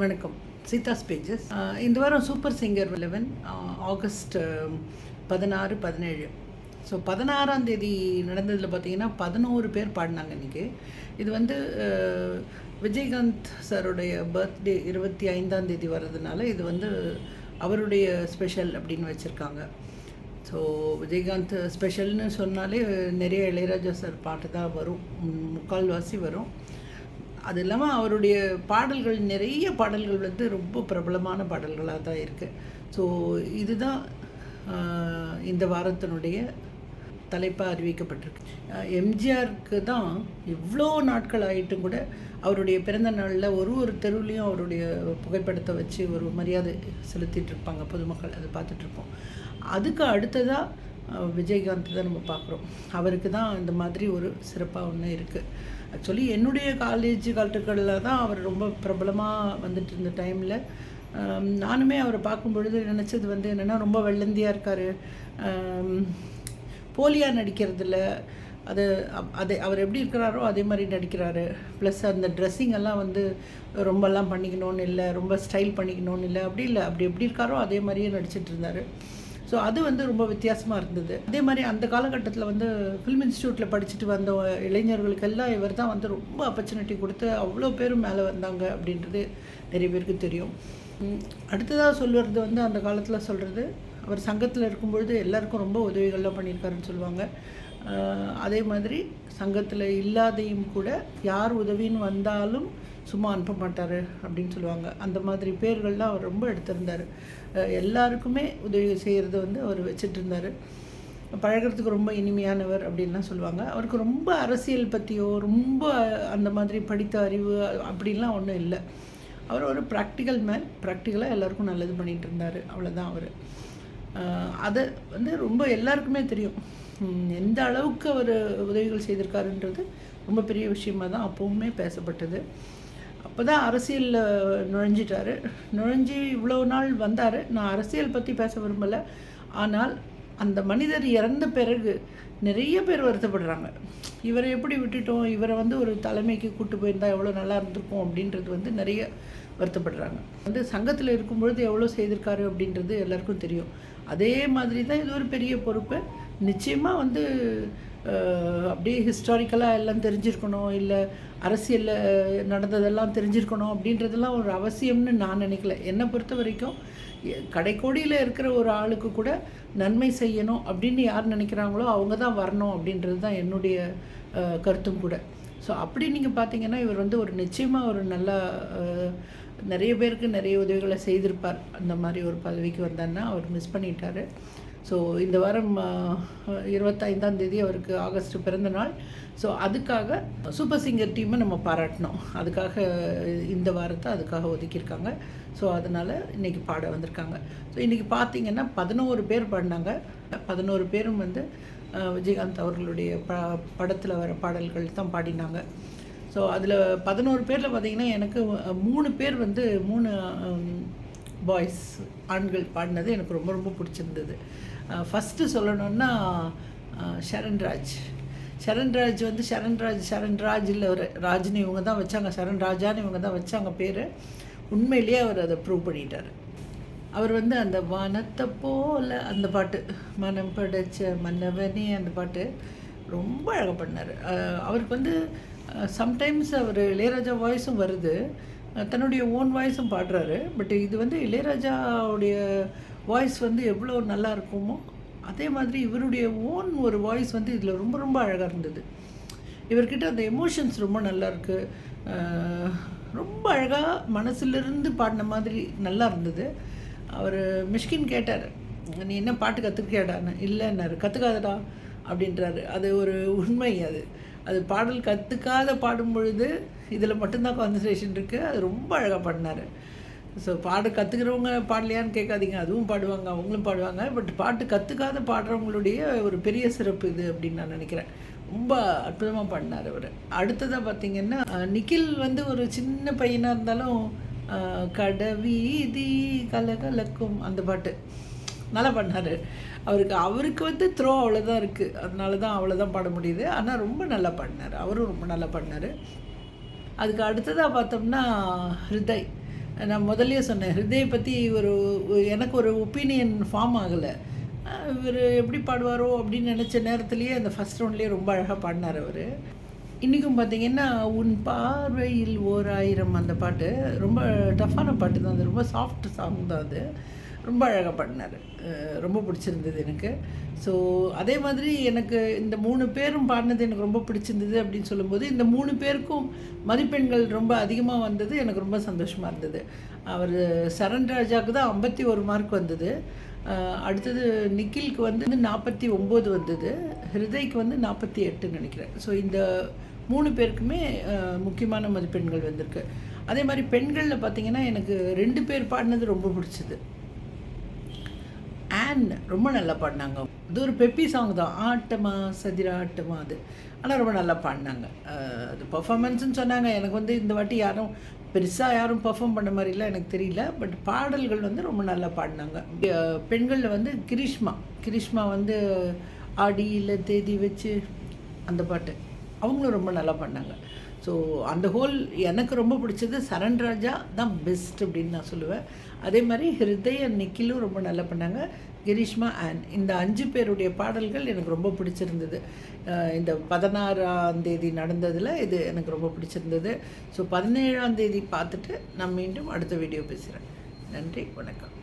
வணக்கம். சீதாஸ் பேஜஸ் இந்த வாரம் சூப்பர் சிங்கர் லெவன் ஆகஸ்ட் பதினாறு பதினேழு. ஸோ பதினாறாம் தேதி நடந்ததில் பார்த்தீங்கன்னா பதினோரு பேர் பாடினாங்க இன்றைக்கி இது வந்து விஜயகாந்த் சாருடைய பர்த்டே இருபத்தி ஐந்தாம் தேதி வர்றதுனால இது வந்து அவருடைய ஸ்பெஷல் அப்படின்னு வச்சுருக்காங்க. ஸோ விஜயகாந்த் ஸ்பெஷல்னு சொன்னாலே நிறைய இளையராஜா சார் பாட்டு தான் வரும். முக்கால்வாசி வரும். அது இல்லாமல் அவருடைய பாடல்கள் நிறைய பாடல்கள் வந்து ரொம்ப பிரபலமான பாடல்களாக தான் இருக்குது ஸோ இதுதான் இந்த வாரத்தினுடைய தலைப்பாக அறிவிக்கப்பட்டிருக்கு. எம்ஜிஆருக்கு தான் இவ்வளோ நாட்கள் ஆகிட்டும் கூட அவருடைய பிறந்த நாளில் ஒரு ஒரு தெருவுலேயும் அவருடைய புகைப்படத்தை வச்சு ஒரு மரியாதை செலுத்திட்டு இருப்பாங்க பொதுமக்கள். அதை பார்த்துட்ருப்போம் அதுக்கு அடுத்ததாக விஜயகாந்த் தான் நம்ம பார்க்குறோம். அவருக்கு தான் இந்த மாதிரி ஒரு சிறப்பாக ஒன்று இருக்குது ஆக்சுவலி என்னுடைய காலேஜ் காலத்துக்களில் தான் அவர் ரொம்ப பிரபலமாக வந்துட்டு இருந்த டைமில் நானுமே அவரை பார்க்கும் பொழுது நினச்சது வந்து என்னென்னா ரொம்ப வெள்ளந்தியாக இருக்கார். போலியாக நடிக்கிறதில்ல. அது அப்- அது அவர் எப்படி இருக்கிறாரோ அதே மாதிரி நடிக்கிறாரு. ப்ளஸ் அந்த ட்ரெஸ்ஸிங் எல்லாம் வந்து ரொம்பலாம் பண்ணிக்கணும்னு இல்லை ரொம்ப ஸ்டைல் பண்ணிக்கணும்னு இல்லை அப்படி இல்லை. அப்படி எப்படி இருக்காரோ அதே மாதிரியே நடிச்சிட்டு இருந்தார். ஸோ அது வந்து ரொம்ப வித்தியாசமாக இருந்தது. அதே மாதிரி அந்த காலகட்டத்தில் வந்து ஃபிலிம் இன்ஸ்டியூட்டில் படிச்சுட்டு வந்த இளைஞர்களுக்கெல்லாம் இவர் தான் வந்து ரொம்ப ஆப்பர்ச்சுனிட்டி கொடுத்து அவ்வளோ பேரும் மேலே வந்தாங்க அப்படின்றது நிறைய பேருக்கு தெரியும். அடுத்ததாக சொல்வது வந்து அந்த காலத்தில் சொல்கிறது அவர் சங்கத்தில் இருக்கும்பொழுது எல்லாருக்கும் ரொம்ப உதவிகள்லாம் பண்ணியிருக்காருன்னு சொல்லுவாங்க. அதே மாதிரி சங்கத்தில் இல்லாதையும் கூட யார் உதவின்னு வந்தாலும் சும்மா அனுப்ப மாட்டார் அப்படின்னு சொல்லுவாங்க. அந்த மாதிரி பேர்கள்லாம் அவர் ரொம்ப எடுத்திருந்தார். எல்லாருக்குமே உதவி செய்கிறது வந்து அவர் வச்சுட்டு இருந்தார் பழகுறதுக்கு ரொம்ப இனிமையானவர் அப்படின்லாம் சொல்லுவாங்க. அவருக்கு ரொம்ப அரசியல் பற்றியோ ரொம்ப அந்த மாதிரி படித்த அறிவு அப்படின்லாம் ஒன்றும் இல்லை. அவர் ஒரு ப்ராக்டிக்கல் மேன் ப்ராக்டிக்கலாக எல்லாருக்கும் நல்லது பண்ணிகிட்டு இருந்தார் அவ்வளோதான் அவர் அதை வந்து ரொம்ப எல்லாருக்குமே தெரியும். எந்த அளவுக்கு அவர் உதவிகள் செய்திருக்காருன்றது ரொம்ப பெரிய விஷயமா தான் அப்போவுமே பேசப்பட்டது. அப்போ தான் அரசியலில் நுழைஞ்சிட்டாரு. நுழைஞ்சி இவ்வளோ நாள் வந்தார். நான் அரசியல் பற்றி பேச விரும்பலை. ஆனால் அந்த மனிதர் இறந்த பிறகு நிறைய பேர் வருத்தப்படுறாங்க. இவரை எப்படி விட்டுட்டோம்? இவரை வந்து ஒரு தலைமைக்கு கூட்டு போயிருந்தால் எவ்வளோ நல்லா இருந்திருக்கும் அப்படின்றது வந்து நிறைய வருத்தப்படுறாங்க. வந்து சங்கத்தில் இருக்கும்பொழுது எவ்வளோ செய்திருக்காரு அப்படின்றது எல்லாருக்கும் தெரியும். அதே மாதிரி தான் இது ஒரு பெரிய பொறுப்பு. நிச்சயமாக வந்து அப்படியே ஹிஸ்டாரிக்கலாக எல்லாம் தெரிஞ்சிருக்கணும் இல்லை அரசியலில் நடந்ததெல்லாம் தெரிஞ்சிருக்கணும் அப்படின்றதெல்லாம் ஒரு அவசியம்னு நான் நினைக்கல. என்னை பொறுத்த வரைக்கும் கடைக்கோடியில் இருக்கிற ஒரு ஆளுக்கு கூட நன்மை செய்யணும் அப்படின்னு யார் நினைக்கிறாங்களோ அவங்க தான் வரணும் அப்படின்றது தான் என்னுடைய கருத்தும் கூட. ஸோ அப்படி நீங்கள் பார்த்தீங்கன்னா இவர் வந்து ஒரு நிச்சயமாக ஒரு நல்ல நிறைய பேருக்கு நிறைய உதவிகளை செய்திருப்பார். அந்த மாதிரி ஒரு பதவிக்கு வந்தாருன்னா அவர் மிஸ் பண்ணிட்டார். ஸோ இந்த வாரம் இருபத்தைந்தாம் தேதி அவருக்கு ஆகஸ்ட் பிறந்த நாள். ஸோ அதுக்காக சூப்பர் சிங்கர் டீமை நம்ம பாராட்டணும். அதுக்காக இந்த வாரத்தை அதுக்காக ஒதுக்கியிருக்காங்க. ஸோ அதனால் இன்றைக்கி பாட வந்திருக்காங்க. ஸோ இன்றைக்கி பார்த்தீங்கன்னா பதினோரு பேர் பாடினாங்க. பதினோரு பேரும் வந்து விஜயகாந்த் அவர்களுடைய ப படத்தில் வர பாடல்கள் தான் பாடினாங்க. ஸோ அதில் பதினோரு பேரில் பார்த்தீங்கன்னா எனக்கு மூணு பேர் வந்து மூணு பாய்ஸ் ஆண்கள் பாடினது எனக்கு ரொம்ப ரொம்ப பிடிச்சிருந்தது. ஃபஸ்ட்டு சொல்லணுன்னா சரண்ராஜ். ஷரண்ராஜ் வந்து சரண்ராஜ் சரண்ராஜ் இல்லை ஒரு ராஜ்னு இவங்க தான் வச்சாங்க. சரண்ராஜான்னு இவங்க தான் வச்சாங்க பேர். உண்மையிலேயே அவர் அதை ப்ரூவ் பண்ணிட்டார். அவர் வந்து அந்த வானத்தை போல அந்த பாட்டு மனம் படைச்ச மன்னவனே அந்த பாட்டு ரொம்ப அழகாக பண்ணார். அவருக்கு வந்து சம்டைம்ஸ் அவர் இளையராஜா வாய்ஸும் வருது. தன்னுடைய ஓன் வாய்ஸும் பாடுறாரு. பட் இது வந்து இளையராஜாவுடைய வாய்ஸ் வந்து எவ்வளோ நல்லா இருக்குமோ அதே மாதிரி இவருடைய ஓன் ஒரு வாய்ஸ் வந்து இதில் ரொம்ப ரொம்ப அழகாக இருந்தது. இவர்கிட்ட அந்த எமோஷன்ஸ் ரொம்ப நல்லா இருக்குது ரொம்ப அழகாக மனசுலேருந்து பாடின மாதிரி நல்லா இருந்தது. அவர் மிஷ்கின் கேட்டார் நீ என்ன பாட்டு கற்றுக்கியாடான்னு இல்லைன்னாரு கற்றுக்காதடா அப்படின்றாரு. அது ஒரு உண்மை அது. அது பாடல் கற்றுக்காத பாடும் பொழுது இதில் மட்டும்தான் கான்சன்ட்ரேஷன் இருக்குது அது ரொம்ப அழகாக பாடினார். ஸோ பாட கற்றுக்கிறவங்க பாடலையான்னு கேட்காதீங்க. அதுவும் பாடுவாங்க அவங்களும் பாடுவாங்க. பட் பாட்டு கற்றுக்காத பாடுறவங்களுடைய ஒரு பெரிய சிறப்பு இது அப்படின்னு நான் நினைக்கிறேன். ரொம்ப அற்புதமாக பாடினார் அவர். அடுத்ததாக பார்த்தீங்கன்னா நிக்கில் வந்து ஒரு சின்ன பையனாக இருந்தாலும் கடவீதி கலகலக்கும் அந்த பாட்டு. நல்லா பண்ணார் அவருக்கு அவருக்கு வந்து த்ரோ அவ்வளோதான் இருக்குது அதனால தான் அவ்வளோதான் பாட முடியுது. ஆனால் ரொம்ப நல்லா பாடினார். அவரும் ரொம்ப நல்லா பாடினார். அதுக்கு அடுத்ததாக பார்த்தோம்னா ஹிருதய். நான் முதல்லயே சொன்னேன் ஹிருதயை பற்றி ஒரு ஒரு- எனக்கு ஒரு ஒப்பீனியன் ஃபார்ம் ஆகலை. இவர் எப்படி பாடுவாரோ அப்படின்னு நினச்ச நேரத்துலேயே அந்த ஃபஸ்ட் ரவுண்ட்லேயே ரொம்ப அழகாக பாடினார் அவர். இன்றைக்கும் பார்த்தீங்கன்னா உன் பார்வையில் ஓர் ஆயிரம் அந்த பாட்டு ரொம்ப டஃப்பான பாட்டு தான் அது ரொம்ப சாஃப்ட் சாங் தான் அது. ரொம்ப அழகாக பாடினார். ரொம்ப பிடிச்சிருந்தது எனக்கு. ஸோ அதே மாதிரி எனக்கு இந்த மூணு பேரும் பாடினது எனக்கு ரொம்ப பிடிச்சிருந்தது அப்படின்னு சொல்லும்போது இந்த மூணு பேருக்கும் மதிப்பெண்கள் ரொம்ப அதிகமாக வந்தது. எனக்கு ரொம்ப சந்தோஷமாக இருந்தது. அவர் சரண் ராஜாவுக்கு தான் ஐம்பத்தி ஒரு மார்க் வந்தது. அடுத்தது நிக்கிலுக்கு வந்து நாற்பத்தி ஒம்பது வந்தது. ஹிருதய்க்கு வந்து நாற்பத்தி எட்டுன்னு நினைக்கிறேன். ஸோ இந்த மூணு பேருக்குமே முக்கியமான மதிப்பெண்கள் வந்திருக்கு. அதே மாதிரி பெண்களில் பார்த்தீங்கன்னா எனக்கு ரெண்டு பேர் பாடினது ரொம்ப பிடிச்சது. ஆன் ரொம்ப நல்லா பாடினாங்க. இது ஒரு பெப்பி சாங் தான். ஆட்டமா சதிரா ஆட்டமா அது. ஆனால் ரொம்ப நல்லா பாடினாங்க. அது பர்ஃபார்மன்ஸ்னு சொன்னாங்க. எனக்கு வந்து இந்த வாட்டி யாரும் பெருசாக யாரும் பர்ஃபார்ம் பண்ண மாதிரிலாம் எனக்கு தெரியல. பட் பாடல்கள் வந்து ரொம்ப நல்லா பாடினாங்க. பெண்களில் வந்து கிரிஷ்மா. கிரிஷ்மா வந்து ஆடி இல்லை தேதி வச்சு அந்த பாட்டு. அவங்களும் ரொம்ப நல்லா பண்ணாங்க ஸோ அந்த ஹோல் எனக்கு ரொம்ப பிடிச்சது சரண் ராஜா தான் பெஸ்ட் அப்படின்னு நான் சொல்லுவேன். அதே மாதிரி ஹிருதய நிக்கிலும் ரொம்ப நல்லா பண்ணாங்க கிரீஷ்மா அண்ட் இந்த அஞ்சு பேருடைய பாடல்கள் எனக்கு ரொம்ப பிடிச்சிருந்தது. இந்த பதினாறாம் தேதி நடந்ததில் இது எனக்கு ரொம்ப பிடிச்சிருந்தது. ஸோ பதினேழாம் தேதி பார்த்துட்டு நான் மீண்டும் அடுத்த வீடியோ பேசுகிறேன் நன்றி வணக்கம்.